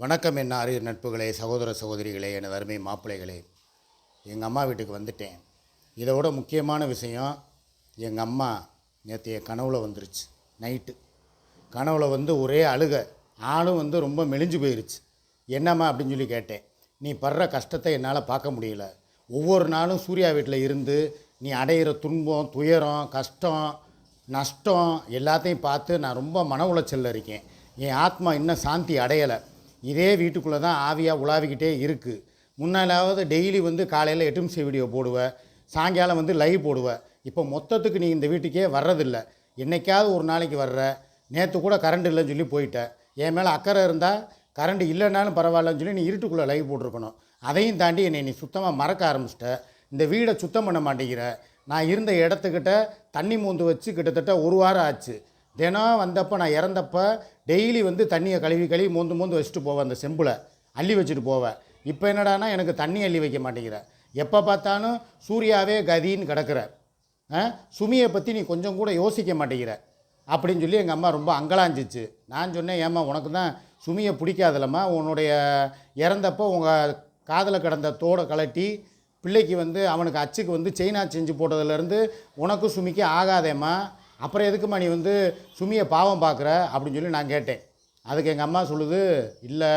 வணக்கம் என்ன அரிய நட்புகளே சகோதர சகோதரிகளே எனது அருமை மாப்பிள்ளைகளே. எங்கள் அம்மா வீட்டுக்கு வந்துட்டேன். இதை விட முக்கியமான விஷயம் எங்கள் அம்மா நேற்று என் கனவுல வந்துருச்சு நைட்டு. கனவுல வந்து ஒரே அழுக ஆளும் வந்து ரொம்ப மெலிஞ்சு போயிருச்சு. என்னம்மா அப்படின்னு சொல்லி கேட்டேன். நீ படுற கஷ்டத்தை என்னால் பார்க்க முடியல. ஒவ்வொரு நாளும் சூர்யா வீட்டில் இருந்து நீ அடையிற துன்பம் துயரம் கஷ்டம் நஷ்டம் எல்லாத்தையும் பார்த்து நான் ரொம்ப மன உளைச்சலில் இருக்கேன். என் ஆத்மா இன்னும் சாந்தி அடையலை. இதே வீட்டுக்குள்ளே தான் ஆவியாக உலாவிக்கிட்டே இருக்குது முன்னாலாவது டெய்லி வந்து காலையில் எட்டு வீடியோ போடுவேன் சாயங்காலம் வந்து லைவ் போடுவேன் இப்போ மொத்தத்துக்கு நீ இந்த வீட்டுக்கே வர்றதில்ல. என்றைக்காவது ஒரு நாளைக்கு வர்ற நேற்று கூட கரண்ட் இல்லைன்னு சொல்லி போயிட்டேன் என் மேலே அக்கறை இருந்தால் கரண்ட் இல்லைனாலும் பரவாயில்லன்னு சொல்லி நீ இருட்டுக்குள்ளே லைவ் போட்டிருக்கணும். அதையும் தாண்டி என்னை நீ சுத்தமாக மறக்க ஆரம்பிச்சிட்ட. இந்த வீடை சுத்தம் பண்ண மாட்டேங்கிற. நான் இருந்த இடத்துக்கிட்ட தண்ணி மூந்து வச்சு கிட்டத்தட்ட ஒரு வாரம் ஆச்சு. தினம் வந்தப்போ நான் இறந்தப்போ டெய்லி வந்து தண்ணியை கழுவி கழுவி மோந்து மோந்து வச்சுட்டு போவேன் அந்த செம்பில். அள்ளி வச்சுட்டு போவேன். இப்போ என்னடானா எனக்கு தண்ணி அள்ளி வைக்க மாட்டேங்கிற எப்போ பார்த்தாலும் சூர்யாவே கதின்னு கிடக்கிற சுமியை பற்றி நீ கொஞ்சம் கூட யோசிக்க மாட்டேங்கிற அப்படின்னு சொல்லி எங்கள் அம்மா ரொம்ப அங்கலாஞ்சிச்சு. நான் சொன்னேன் ஏம்மா உனக்கு தான் சுமியை பிடிக்காதலம்மா. உன்னுடைய இறந்தப்போ உங்கள் காதில் கிடந்த தோடை கலட்டி பிள்ளைக்கு வந்து அவனுக்கு அச்சுக்கு வந்து செயினா செஞ்சு போட்டதுலேருந்து உனக்கும் சுமிக்கு ஆகாதேம்மா. அப்புறம் எதுக்கும்மா நீ வந்து சுமியை பாவம் பார்க்குற அப்படின்னு சொல்லி நான் கேட்டேன். அதுக்கு எங்கள் அம்மா சொல்லுது இல்லை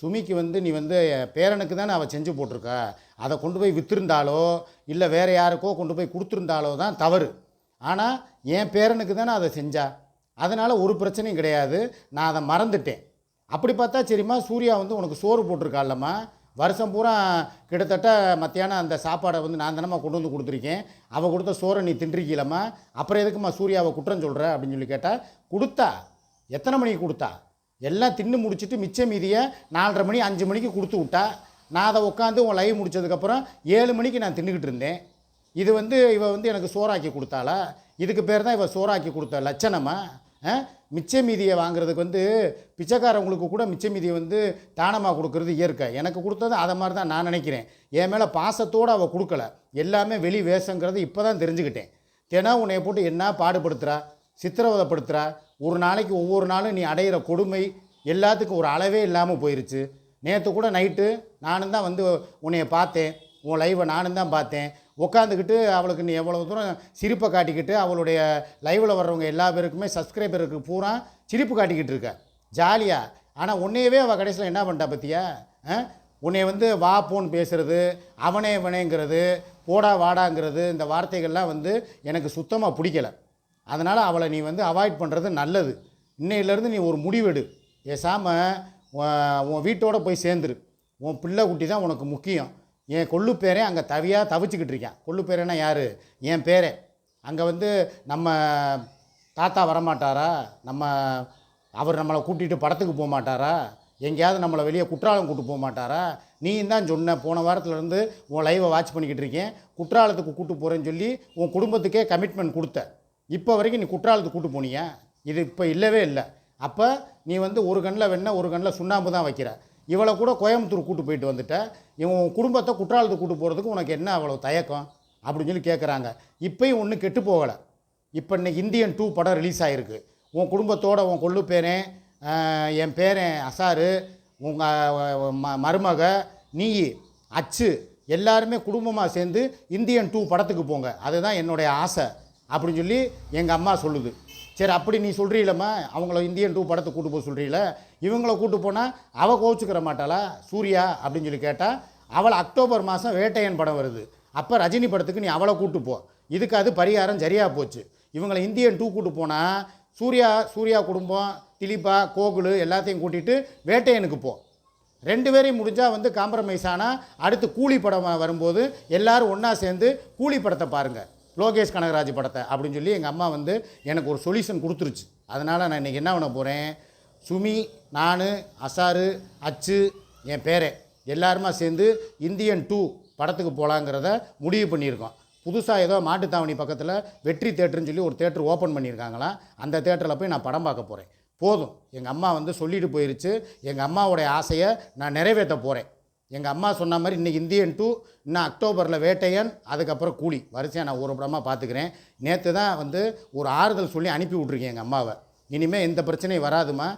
சுமிக்கு வந்து நீ வந்து என் பேரனுக்கு தானே அவள் செஞ்சு போட்டிருக்க. அதை கொண்டு போய் விற்றுருந்தாலோ இல்லை வேறு யாருக்கோ கொண்டு போய் கொடுத்துருந்தாலோ தான் தவறு. ஆனால் என் பேரனுக்கு தானே அதை செஞ்சா. அதனால் ஒரு பிரச்சனையும் கிடையாது. நான் அதை மறந்துட்டேன். அப்படி பார்த்தா சரிம்மா சூர்யா வந்து உனக்கு சோறு போட்டிருக்காள்லம்மா வருஷம் பூரா கிட்டத்தட்ட மத்தியானம் அந்த சாப்பாடை வந்து நான் தானம்மா கொண்டு வந்து கொடுத்துருக்கேன். அவள் கொடுத்த சோறை நீ தின்றிருக்கீலம்மா. அப்புறம் எதுக்கும்மா சூர்யாவை குற்றம் சொல்கிற அப்படின்னு சொல்லி கேட்டால் கொடுத்தா. எத்தனை மணிக்கு கொடுத்தா? எல்லாம் தின்னு முடிச்சிட்டு மிச்ச மீதியை நாலரை மணி அஞ்சு மணிக்கு கொடுத்து விட்டா. நான் அதை உட்காந்து உன் லைவ் முடிச்சதுக்கப்புறம் ஏழு மணிக்கு நான் தின்னுக்கிட்டு இருந்தேன். இது வந்து இவள் வந்து எனக்கு சோறாக்கி கொடுத்தாளா? இதுக்கு பேர் தான் இவள் சோறாக்கி கொடுத்த லட்சணமாக மிச்ச மீதியை வாங்குறதுக்கு வந்து பிச்சைக்காரவங்களுக்கு கூட மிச்ச மீதியை வந்து தானமாக கொடுக்கறது இயற்கை. எனக்கு கொடுத்தது அதை மாதிரி தான் நான் நினைக்கிறேன். என் மேலே பாசத்தோடு அவள் கொடுக்கல. எல்லாமே வெளி வேஷங்கிறது இப்போ தான் தெரிஞ்சுக்கிட்டேன். தினம் உன்னை போட்டு என்ன பாடுபடுத்துகிறா சித்திரவதைப்படுத்துகிறா ஒரு நாளைக்கு ஒவ்வொரு நாளும் நீ அடையிற கொடுமை எல்லாத்துக்கும் ஒரு அளவே இல்லாமல் போயிடுச்சு நேற்று கூட நைட்டு நானும் தான் வந்து உன்னைய பார்த்தேன். உன் லைவை நானும் தான் பார்த்தேன். உட்காந்துக்கிட்டு அவளுக்கு நீ எவ்வளோ தூரம் சிரிப்பை காட்டிக்கிட்டு அவளுடைய லைவில் வர்றவங்க எல்லா பேருக்குமே சப்ஸ்கிரைபருக்கு பூரா சிரிப்பு காட்டிக்கிட்டு இருக்க. ஜாலியாக ஆனால் உன்னையவே அவள் கடைசியில் என்ன பண்ணிட்டா பற்றியா ஆ? உன்னை வந்து வா போன் பேசுகிறது அவனே இவனேங்கிறது போடா வாடாங்கிறது இந்த வார்த்தைகள்லாம் வந்து எனக்கு சுத்தமாக பிடிக்கல. அதனால் அவளை நீ வந்து அவாய்ட் பண்ணுறது நல்லது. இன்னையிலேருந்து நீ ஒரு முடிவெடு. பேசாமல் உன் வீட்டோடு போய் சேர்ந்துரு. உன் பிள்ளை குட்டி தான் உனக்கு முக்கியம். என் கொள்ளு பேரே அங்கே தவியாக தவிச்சுக்கிட்டு இருக்கேன். கொள்ளு பேரேனா யார்? என் பேரே. அங்கே வந்து நம்ம தாத்தா வரமாட்டாரா? நம்ம அவர் நம்மளை கூட்டிகிட்டு படத்துக்கு போக மாட்டாரா எங்கேயாவது நம்மளை வெளியே குற்றாலம் கூட்டு போக மாட்டாரா நீ தான் சொன்ன போன வாரத்துலேருந்து உன் லைவை வாட்ச் பண்ணிக்கிட்டு இருக்கேன். குற்றாலத்துக்கு கூட்டு போகிறேன்னு சொல்லி உன் குடும்பத்துக்கே கமிட்மெண்ட் கொடுத்த. இப்போ வரைக்கும் நீ குற்றாலத்துக்கு கூட்டு போனியா? இது இப்போ இல்லவே இல்லை. அப்போ நீ வந்து ஒரு கண்ணில் வெண்ணெய் ஒரு கண்ணில் சுண்ணாம்பு தான் வைக்கிற. இவளை கூட கோயம்புத்தூர் கூட்டு போயிட்டு வந்துட்டேன் இவன் உன் குடும்பத்தை குற்றாலத்துக்கு கூட்டு போகிறதுக்கு உனக்கு என்ன அவ்வளோ தயக்கம்? அப்படின்னு சொல்லி கேட்குறாங்க இப்போயும் ஒன்றும் கெட்டு போகலை. இப்போ இன்னைக்கு இந்தியன் டூ படம் ரிலீஸ் ஆகிருக்கு உன் குடும்பத்தோட உன் கொள்ளு பேரன் என் பேரன் அசாரு உங்கள் ம மருமக நீ அச்சு எல்லாருமே குடும்பமாக சேர்ந்து இந்தியன் டூ படத்துக்கு போங்க. அதுதான் என்னுடைய ஆசை. அப்படின்னு சொல்லி எங்கள் அம்மா சொல்லுது. சரி அப்படி நீ சொல்கிறீலம்மா அவங்கள இந்தியன் டூ படத்தை கூட்டு போக சொல்கிறீல இவங்கள கூட்டு போனால் அவள் கோவிச்சுக்கிற மாட்டாளா? சூர்யா அப்படின்னு சொல்லி கேட்டால் அவளை அக்டோபர் மாதம் வேட்டையன் படம் வருது. அப்போ ரஜினி படத்துக்கு நீ அவளை கூட்டு போ. இதுக்கு அது பரிகாரம் சரியாக போச்சு. இவங்களை இந்தியன் டூ கூட்டு போனால் சூர்யா சூர்யா குடும்பம் திலீபா கோகுலு எல்லாத்தையும் கூட்டிகிட்டு வேட்டையனுக்கு போ. ரெண்டு பேரையும் முடிஞ்சால் வந்து காம்ப்ரமைஸ் ஆனால் அடுத்து கூலி படம் வரும்போது எல்லோரும் ஒன்றா சேர்ந்து கூலி படத்தை பாருங்கள் லோகேஷ் கனகராஜ் படத்தை அப்படின்னு சொல்லி எங்கள் அம்மா வந்து எனக்கு ஒரு சொல்யூஷன் கொடுத்துருச்சு. அதனால் நான் இன்றைக்கி என்ன பண்ண போகிறேன் சுமி நான் அசாரு அச்சு என் பேரே எல்லாருமா சேர்ந்து இந்தியன் டூ படத்துக்கு போகலாங்கிறத முடிவு பண்ணியிருக்கோம். புதுசாக ஏதோ மாட்டுத்தாவணி பக்கத்தில் வெற்றி தேட்டருன்னு சொல்லி ஒரு தேட்டர் ஓப்பன் பண்ணியிருக்காங்களாம். அந்த தேட்டரில் போய் நான் படம் பார்க்க போகிறேன் போதும். எங்கள் அம்மா வந்து சொல்லிட்டு போயிருச்சு. எங்கள் அம்மாவோடைய ஆசையை நான் நிறைவேற்ற போகிறேன் எங்கள் அம்மா சொன்ன மாதிரி இன்றைக்கி இந்தியன் டூ இன்னும் அக்டோபரில் வேட்டையன் அதுக்கப்புறம் கூலி. வரிசையாக நான் ஒரு படமாக பார்த்துக்கிறேன் நேற்று தான் வந்து ஒரு ஆறுதல் சொல்லி அனுப்பி விட்ருக்கேன் எங்கள் அம்மாவை. இனிமேல் எந்த பிரச்சனையும் வராதுமா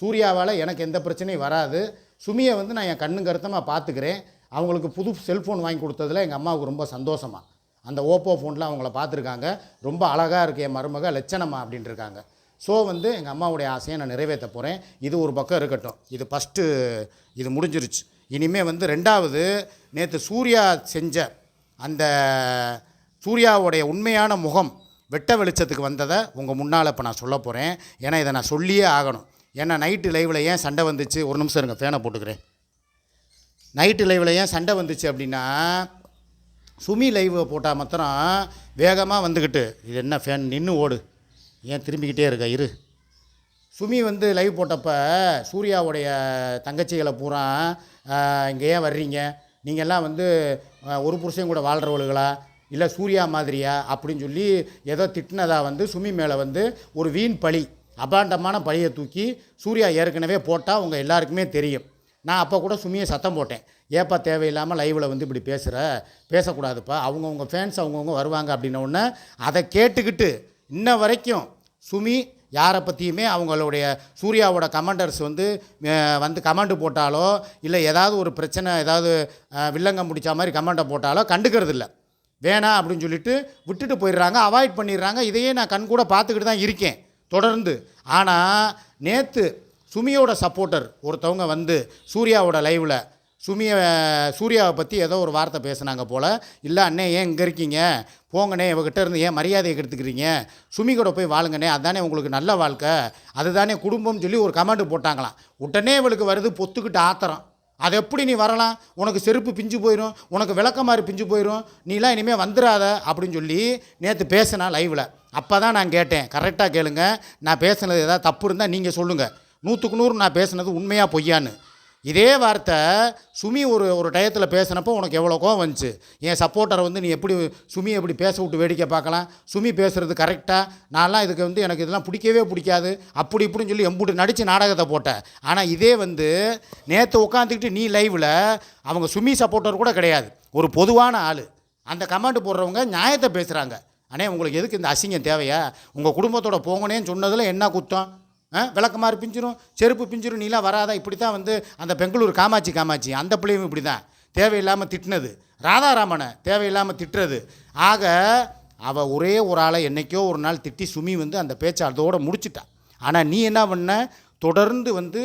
சூர்யாவால் எனக்கு எந்த பிரச்சனையும் வராது. சுமியை வந்து நான் என் கண்ணு கருத்தமாக பார்த்துக்கிறேன் அவங்களுக்கு புது செல்ஃபோன் வாங்கி கொடுத்ததுல எங்கள் அம்மாவுக்கு ரொம்ப சந்தோஷமா. அந்த ஓப்போ ஃபோனில் அவங்கள பார்த்துருக்காங்க ரொம்ப அழகாக இருக்கு என் மருமக லட்சணமா அப்படின்ட்டு இருக்காங்க ஸோ வந்து எங்கள் அம்மாவுடைய ஆசையை நான் நிறைவேற்ற போகிறேன் இது ஒரு பக்கம் இருக்கட்டும். இது ஃபஸ்ட்டு இது முடிஞ்சிருச்சு. இனிமேல் வந்து ரெண்டாவது நேற்று சூர்யா செஞ்ச அந்த சூர்யாவுடைய உண்மையான முகம் வெட்ட வெளிச்சத்துக்கு வந்ததை உங்கள் முன்னால் இப்போ நான் சொல்ல போகிறேன் ஏன்னா இதை நான் சொல்லியே ஆகணும். ஏன்னா நைட்டு லைவில் ஏன் சண்டை வந்துச்சு? ஒரு நிமிஷம் இருங்க ஃபேனை போட்டுக்கிறேன். நைட்டு லைவில் ஏன் சண்டை வந்துச்சு அப்படின்னா சுமி லைவ் போட்டால் மாத்திரம் வேகமாக வந்துக்கிட்டு இது என்ன ஃபேன் நின்று ஓடு. ஏன் திரும்பிக்கிட்டே இருக்க? இரு. சுமி வந்து லைவ் போட்டப்ப சூர்யாவுடைய தங்கச்சிகளை பூரா இங்கே ஏன் வர்றீங்க? நீங்கள்லாம் வந்து ஒரு புருஷன் கூட வாழ்கிறவளுகளா இல்லை சூர்யா மாதிரியா? அப்படின்னு சொல்லி ஏதோ திட்டினதா வந்து சுமி மேலே வந்து ஒரு வீண் பழி அபாண்டமான பழியை தூக்கி சூர்யா ஏற்கனவே போட்டால் உங்கள் எல்லாருக்குமே தெரியும். நான் அப்போ கூட சுமியை சத்தம் போட்டேன். ஏப்பா தேவையில்லாமல் லைவில் வந்து இப்படி பேசுகிற பேசக்கூடாதுப்பா. அவங்கவுங்க ஃபேன்ஸ் அவங்கவுங்க வருவாங்க அப்படின்ன உடனே அதை கேட்டுக்கிட்டு இன்ன வரைக்கும் சுமி யாரை பற்றியுமே அவங்களுடைய சூர்யாவோட கமெண்டர்ஸ் வந்து வந்து கமாண்டு போட்டாலோ இல்லை ஏதாவது ஒரு பிரச்சனை ஏதாவது வில்லங்கம் முடித்த மாதிரி கமாண்டை போட்டாலோ கண்டுக்கிறது இல்லை வேணாம் அப்படின்னு சொல்லிட்டு விட்டுட்டு போயிடுறாங்க அவாய்ட் பண்ணிடுறாங்க. இதையே நான் கண் கூட பார்த்துக்கிட்டு தான் இருக்கேன் தொடர்ந்து. ஆனால் நேற்று சுமியோட சப்போர்ட்டர் ஒருத்தவங்க வந்து சூர்யாவோட லைவில் சுமியை சூர்யாவை பற்றி ஏதோ ஒரு வார்த்தை பேசுனாங்க போல். இல்லை அண்ணே ஏன் இங்கே இருக்கீங்க? போங்கண்ணே இவகிட்ட இருந்து ஏன் மரியாதையை எடுத்துக்கிறீங்க சுமி கூட போய் வாழுங்கண்ணே அதுதானே உங்களுக்கு நல்ல வாழ்க்கை. அதுதானே குடும்பம்னு சொல்லி ஒரு கமெண்ட் போட்டாங்களாம். உடனே இவளுக்கு வருது பொத்துக்கிட்டு ஆத்திரம். அது எப்படி நீ வரலாம்? உனக்கு செருப்பு பிஞ்சு போயிடும் உனக்கு விளக்கமாறு பிஞ்சு போயிடும் நீலாம் இனிமேல் வந்துடாத அப்படின்னு சொல்லி நேற்று பேசினா லைவில் அப்போ தான் நான் கேட்டேன். கரெக்டாக கேளுங்க. நான் பேசுனது ஏதாவது தப்பு இருந்தால் நீங்கள் சொல்லுங்கள் நூற்றுக்கு நூறு நான் பேசுனது உண்மையாக பொய்யான்னு. இதே வார்த்தை சுமி ஒரு ஒரு டயத்தில் பேசினப்போ உனக்கு எவ்வளோ கோவம் வந்துச்சு? என் சப்போர்ட்டரை வந்து நீ எப்படி சுமி எப்படி பேச விட்டு வேடிக்கை பார்க்கலாம்? சுமி பேசுகிறது கரெக்டாக நான்லாம் இதுக்கு வந்து எனக்கு இதெல்லாம் பிடிக்கவே பிடிக்காது. அப்படி இப்படின்னு சொல்லி எம்புட்டு நடித்து நாடகத்தை போட்டேன். ஆனால் இதே வந்து நேற்று உட்காந்துக்கிட்டு நீ லைவில் அவங்க சுமி சப்போர்ட்டர் கூட கிடையாது. ஒரு பொதுவான ஆள். அந்த கமெண்ட் போடுறவங்க நியாயத்தை பேசுகிறாங்க அண்ணே உங்களுக்கு எதுக்கு இந்த அசிங்கம் தேவையா? உங்கள் குடும்பத்தோட போங்கனேன்னு சொன்னதில் என்ன குத்தம்? விளக்கமாறு பிஞ்சிரும் செருப்பு பிஞ்சிரும் நீலாம் வராதா? இப்படி தான் வந்து அந்த பெங்களூர் காமாட்சி காமாட்சி அந்த பிள்ளையும் இப்படி தான் தேவையில்லாமல் திட்டினது. ராதாராமனை தேவையில்லாமல் திட்டுறது. ஆக அவள் ஒரே ஒரு ஆளை என்னைக்கோ ஒரு நாள் திட்டி சுமி வந்து அந்த பேச்சை அதோட முடிச்சிட்டா. ஆனால் நீ என்ன பண்ண? தொடர்ந்து வந்து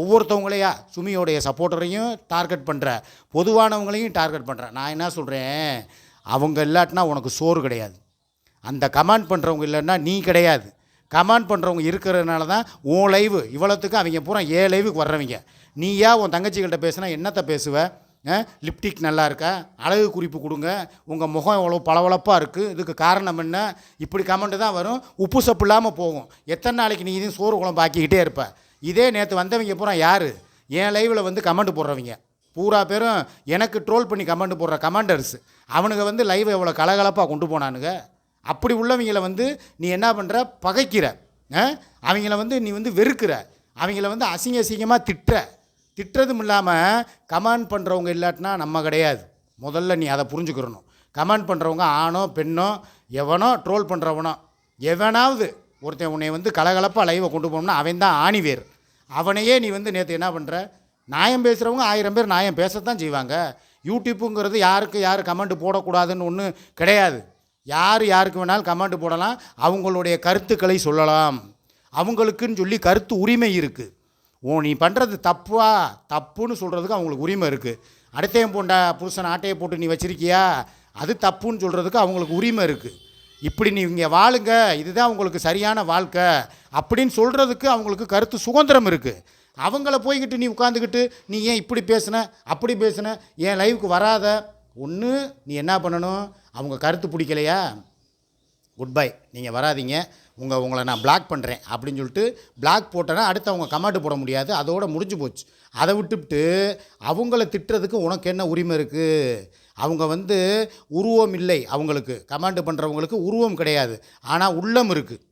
ஒவ்வொருத்தவங்களையா? சுமியோடைய சப்போர்ட்டரையும் டார்கெட் பண்ணுற பொதுவானவங்களையும் டார்கெட் பண்ணுற நான் என்ன சொல்கிறேன் அவங்க இல்லாட்டினா உனக்கு சோறு கிடையாது. அந்த கமெண்ட் பண்ணுறவங்க இல்லைன்னா நீ கிடையாது. கமெண்ட் பண்ணுறவங்க இருக்கிறதுனால தான் உன் லைவு இவ்வளோத்துக்கு அவங்க பூரா ஏ லைவுக்கு வர்றவங்க. நீயா உன் தங்கச்சிகள்கிட்ட பேசுனா என்னத்தை பேசுவ? லிப்டிக் நல்லா இருக்கா? அழகு குறிப்பு கொடுங்க. உங்கள் முகம் எவ்வளோ பளபளப்பாக இருக்குது இதுக்கு காரணம் என்ன? இப்படி கமெண்ட் தான் வரும். உப்பு சப்பு இல்லாமல் போகும். எத்தனை நாளைக்கு நீ இதையும் சோறு குழம்பு ஆக்கிக்கிட்டே இருப்ப? இதே நேற்று வந்தவங்க பூரா யார்? என் லைவில் வந்து கமெண்ட் போடுறவங்க. பூரா பேரும் எனக்கு ட்ரோல் பண்ணி கமெண்ட் போடுற கமாண்டர்ஸ் அவனுங்க வந்து லைவ் எவ்வளோ கலகலப்பாக கொண்டு போனானுங்க. அப்படி உள்ளவங்கள வந்து நீ என்ன பண்ணுற பகைக்கிற. ஆ? அவங்கள வந்து நீ வந்து வெறுக்கிற. அவங்கள வந்து அசிங்க அசிங்கமாக திட்டுற. திட்டுறதும் இல்லாமல் கமெண்ட் பண்ணுறவங்க இல்லாட்டினா நம்ம கிடையாது. முதல்ல நீ அதை புரிஞ்சுக்கிறணும். கமெண்ட் பண்ணுறவங்க ஆணோ பெண்ணோ எவனோ ட்ரோல் பண்ணுறவனோ எவனாவது ஒருத்தன் உன்னை வந்து கலகலப்பாக லைவை கொண்டு போகணும்னா அவன் தான் ஆணிவேர் அவனையே நீ வந்து நேற்று என்ன பண்ணுற நியாயம் பேசுகிறவங்க ஆயிரம் பேர் நியாயம் பேசத்தான் செய்வாங்க. யூடியூப்புங்கிறது யாருக்கு யார் கமெண்ட் போடக்கூடாதுன்னு ஒன்று கிடையாது. யார் யாருக்கு வேணாலும் கமெண்ட் போடலாம். அவங்களுடைய கருத்துக்களை சொல்லலாம். அவங்களுக்குன்னு சொல்லி கருத்து உரிமை இருக்குது ஓ நீ பண்ணுறது தப்பா? தப்புன்னு சொல்கிறதுக்கு அவங்களுக்கு உரிமை இருக்குது அடுத்தையும் போண்டா புருஷன் ஆட்டையை போட்டு நீ வச்சிருக்கியா? அது தப்புன்னு சொல்கிறதுக்கு அவங்களுக்கு உரிமை இருக்குது இப்படி நீ இங்கே வாழுங்க. இதுதான் உங்களுக்கு சரியான வாழ்க்கை. அப்படின்னு சொல்கிறதுக்கு அவங்களுக்கு கருத்து சுதந்திரம் இருக்குது அவங்கள போய்கிட்டு நீ உட்காந்துக்கிட்டு நீ ஏன் இப்படி பேசுன? அப்படி பேசுன? என் லைவுக்கு வராத? ஒன்று நீ என்ன பண்ணணும்? அவங்க கருத்து பிடிக்கலையா? குட் பை நீங்கள் வராதீங்க. உங்கள் உங்களை நான் பிளாக் பண்ணுறேன் அப்படின்னு சொல்லிட்டு பிளாக் போட்டேன்னா அடுத்து அவங்க கமெண்ட் போட முடியாது. அதோட முடிஞ்சு போச்சு. அதை விட்டுவிட்டு அவங்கள திட்டுறதுக்கு உனக்கு என்ன உரிமை இருக்குது அவங்க வந்து உருவம் இல்லை அவங்களுக்கு. கமாண்டு பண்ணுறவங்களுக்கு உருவம் கிடையாது. ஆனால் உள்ளம் இருக்குது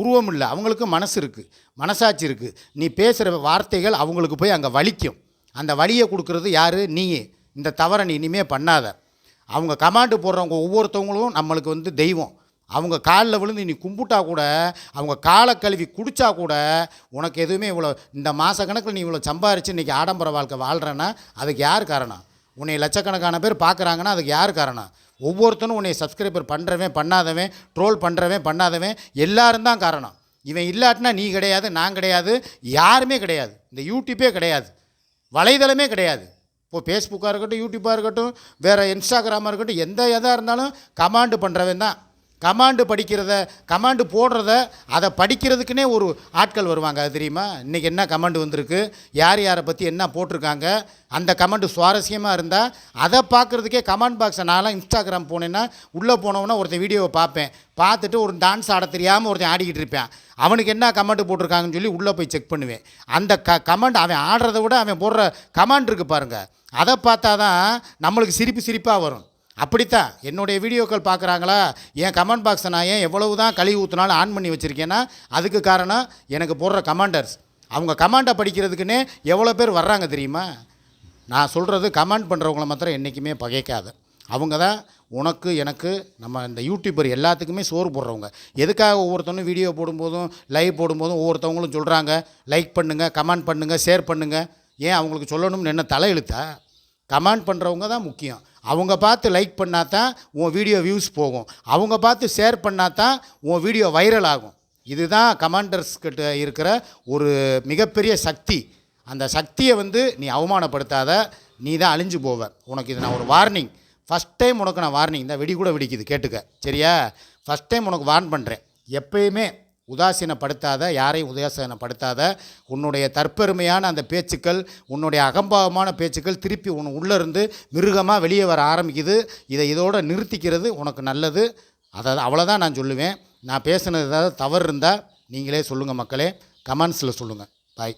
உருவம் இல்லை. அவங்களுக்கு மனசு இருக்குது மனசாட்சி இருக்குது நீ பேசுகிற வார்த்தைகள் அவங்களுக்கு போய் அங்கே வலிக்கும். அந்த வலியை கொடுக்குறது யார்? நீ இந்த தவறை நீ இனிமேல் பண்ணாத. அவங்க கமாண்டு போடுறவங்க ஒவ்வொருத்தவங்களும் நம்மளுக்கு வந்து தெய்வம். அவங்க காலில் விழுந்து நீ கும்பிட்டா கூட அவங்க காலை கழுவி குடித்தா கூட உனக்கு எதுவுமே இவ்வளோ இந்த மாத கணக்கில் நீ இவ்வளோ சம்பாரித்து இன்றைக்கி ஆடம்பர வாழ்க்கை வாழ்கிறேன்னா அதுக்கு யார் காரணம்? உன்னை லட்சக்கணக்கான பேர் பார்க்குறாங்கன்னா அதுக்கு யார் காரணம்? ஒவ்வொருத்தனும் உன்னை சப்ஸ்கிரைபர் பண்ணுறவன் பண்ணாதவன் ட்ரோல் பண்ணுறவன் பண்ணாதவன் எல்லாரும் தான் காரணம். இவன் இல்லாட்டினா நீ கிடையாது நான் கிடையாது யாருமே கிடையாது. இந்த யூடியூப்பே கிடையாது. வலைதளமே கிடையாது. இப்போ ஃபேஸ்புக்காக இருக்கட்டும் யூடியூப்பாக இருக்கட்டும் வேறு இன்ஸ்டாகிராமாக இருக்கட்டும் எந்த எதாக இருந்தாலும் கமாண்டு பண்ணுறவன் தான். கமாண்டு படிக்கிறத கமாண்டு போடுறத அதை படிக்கிறதுக்குனே ஒரு ஆட்கள் வருவாங்க. அது தெரியுமா? இன்றைக்கி என்ன கமாண்டு வந்திருக்கு? யார் யாரை பற்றி என்ன போட்டிருக்காங்க? அந்த கமெண்ட் சுவாரஸ்யமாக இருந்தால் அதை பார்க்குறதுக்கே கமெண்ட் பாக்ஸை நான்லாம் இன்ஸ்டாகிராம் போனேன்னா உள்ளே போனவொன்னே ஒருத்தன் வீடியோவை பார்ப்பேன். பார்த்துட்டு ஒரு டான்ஸ் ஆட தெரியாமல் ஒருத்தன் ஆடிக்கிட்டு இருப்பேன். அவனுக்கு என்ன கமெண்ட் போட்டிருக்காங்கன்னு சொல்லி உள்ளே போய் செக் பண்ணுவேன். அந்த க கமெண்ட் அவன் ஆடுறத விட அவன் போடுற கமெண்ட் இருக்குது பாருங்கள் அதை பார்த்தா தான் நம்மளுக்கு சிரிப்பு சிரிப்பாக வரும். அப்படித்தான். என்னுடைய வீடியோக்கள் பார்க்குறாங்களா? என் கமெண்ட் பாக்ஸை நான் ஏன் எவ்வளவு தான் கழுவி ஊற்றினாலும் ஆன் பண்ணி வச்சுருக்கேன்னா அதுக்கு காரணம் எனக்கு போடுற கமாண்டர்ஸ். அவங்க கமாண்டை படிக்கிறதுக்குன்னே எவ்வளோ பேர் வர்றாங்க தெரியுமா? நான் சொல்கிறது கமெண்ட் பண்ணுறவங்கள மாத்திரம் என்றைக்குமே பகைக்காது. அவங்க தான் உனக்கு எனக்கு நம்ம இந்த யூடியூபர் எல்லாத்துக்குமே சோறு போடுறவங்க. எதுக்காக ஒவ்வொருத்தனும் வீடியோ போடும்போதும் லைவ் போடும்போதும் ஒவ்வொருத்தவங்களும் சொல்கிறாங்க லைக் பண்ணுங்கள் கமெண்ட் பண்ணுங்கள் ஷேர் பண்ணுங்கள் ஏன் அவங்களுக்கு சொல்லணும்னு என்ன தலையெழுத்தா? கமெண்ட் பண்ணுறவங்க தான் முக்கியம். அவங்க பார்த்து லைக் பண்ணால் தான் உன் வீடியோ வியூஸ் போகும். அவங்க பார்த்து ஷேர் பண்ணால் தான் உன் வீடியோ வைரல் ஆகும். இதுதான் கமாண்டர்ஸ்கிட்ட இருக்கிற ஒரு மிகப்பெரிய சக்தி. அந்த சக்தியை வந்து நீ அவமானப்படுத்தாத. நீ தான் அழிஞ்சு போவ. உனக்கு இது நான் ஒரு வார்னிங் ஃபஸ்ட் டைம் உனக்கு நான் வார்னிங் இந்த வெடி கூட வெடிக்குது. கேட்டுக்க. சரியா? ஃபஸ்ட் டைம் உனக்கு வார்ன் பண்ணுறேன் எப்பயுமே உதாசீனப்படுத்தாத யாரையும் உதாசீனப்படுத்தாத உன்னுடைய தற்பெருமையான அந்த பேச்சுக்கள் உன்னுடைய அகம்பாவமான பேச்சுக்கள் திருப்பி உன் உள்ளேருந்து மிருகமாக வெளியே வர ஆரம்பிக்குது. இதை இதோடு நிறுத்திக்கிறது உனக்கு நல்லது. அதை அவ்வளோதான் நான் சொல்லுவேன். நான் பேசுனது ஏதாவது தவறு இருந்தால் நீங்களே சொல்லுங்கள் மக்களே. கமெண்ட்ஸில் சொல்லுங்கள் பாய்.